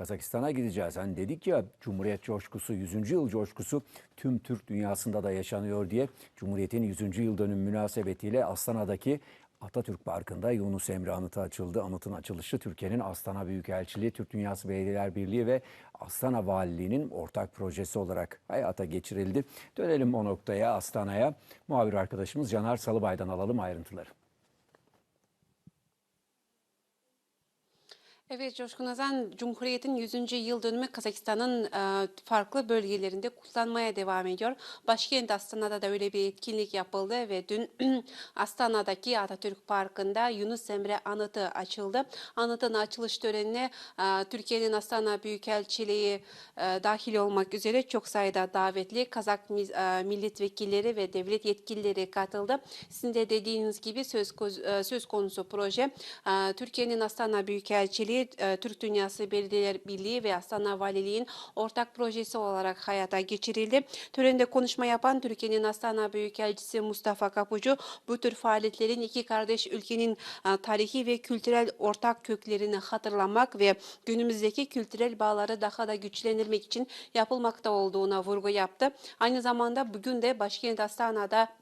Kazakistan'a gideceğiz. Hani dedik ya Cumhuriyet coşkusu, 100. yıl coşkusu tüm Türk dünyasında da yaşanıyor diye. Cumhuriyet'in 100. yıl dönüm münasebetiyle Astana'daki Atatürk Parkı'nda Yunus Emre Anıtı açıldı. Anıtın açılışı Türkiye'nin Astana Büyükelçiliği, Türk Dünyası Belediyeler Birliği ve Astana Valiliği'nin ortak projesi olarak hayata geçirildi. Dönelim o noktaya, Astana'ya. Muhabir arkadaşımız Caner Salıbay'dan alalım ayrıntıları. Evet Coşkun Azan, Cumhuriyet'in 100. yıl dönümü Kazakistan'ın e, farklı bölgelerinde kutlanmaya devam ediyor. Başkent Astana'da da öyle bir etkinlik yapıldı ve dün Astana'daki Atatürk Parkı'nda Yunus Emre Anıtı açıldı. Anıtın açılış törenine e, Türkiye'nin Astana Büyükelçiliği e, dahil olmak üzere çok sayıda davetli Kazak mi- milletvekilleri ve devlet yetkilileri katıldı. Sizin de dediğiniz gibi söz, konusu proje Türkiye'nin Astana Büyükelçiliği, e, Türk Dünyası Belediyeler Birliği ve Astana Valiliğin ortak projesi olarak hayata geçirildi. Törende konuşma yapan Türkiye'nin Astana Büyükelçisi Mustafa Kapucu bu tür faaliyetlerin iki kardeş ülkenin e, tarihi ve kültürel ortak köklerini hatırlamak ve günümüzdeki kültürel bağları daha da güçlendirmek için yapılmakta olduğuna vurgu yaptı. Aynı zamanda bugün de başkent Astana'da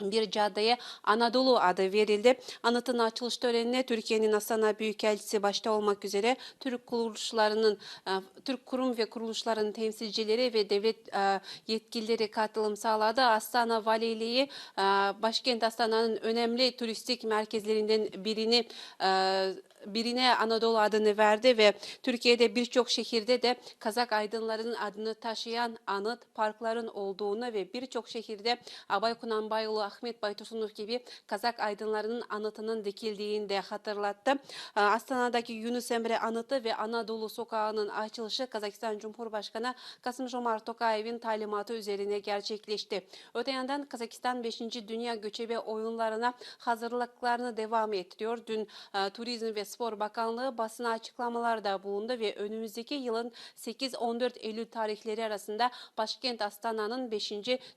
bir caddeye Anadolu adı verildi. Anıtın açılış törenine Türkiye'nin Astana Büyükelçisi başta olmak üzere Türk kuruluşlarının, e, Türk kurum ve kuruluşların temsilcileri ve devlet e, yetkilileri katılım sağladı. Astana Valiliği e, başkent Astana'nın önemli turistik merkezlerinden birini birine Anadolu adını verdi ve Türkiye'de birçok şehirde de Kazak aydınlarının adını taşıyan anıt parkların olduğunu ve birçok şehirde Abay Kunanbayoğlu, Ahmet Baytursunov gibi Kazak aydınlarının anıtının dikildiğini de hatırlattı. Ee, Astana'daki Yunus Emre Anıtı ve Anadolu Sokağı'nın açılışı Kazakistan Cumhurbaşkanı Kasım Jomart Tokayev'in talimatı üzerine gerçekleşti. Öte yandan Kazakistan 5. Dünya Göçebe Oyunlarına hazırlıklarını devam ettiriyor. Dün e, Turizm ve Spor Bakanlığı basına açıklamalarda bulundu ve önümüzdeki yılın 8-14 Eylül tarihleri arasında başkent Astana'nın 5.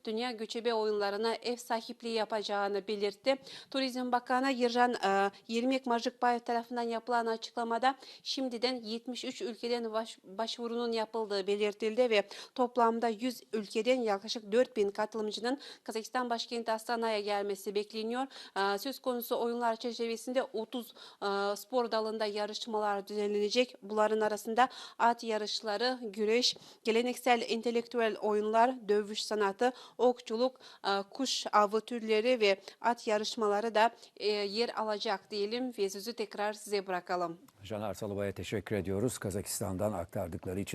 Dünya Göçebe Oyunlarına ev sahipliği yapacağını belirtti. Turizm Bakanı Yirjan e, Yirmik Marjikbayev tarafından yapılan açıklamada şimdiden 73 ülkeden baş- başvurunun yapıldığı belirtildi ve toplamda 100 ülkeden yaklaşık 4000 katılımcının Kazakistan başkenti Astana'ya gelmesi bekleniyor. E, Söz konusu oyunlar çerçevesinde 30 e, spor dalında yarışmalar düzenlenecek. Bunların arasında at yarışları, güreş, geleneksel entelektüel oyunlar, dövüş sanatı, okçuluk, e, kuş avı türleri ve at yarışmaları da e, yer alacak diyelim ve sözü tekrar size bırakalım. Caner Salıbay'a teşekkür ediyoruz Kazakistan'dan aktardıkları için.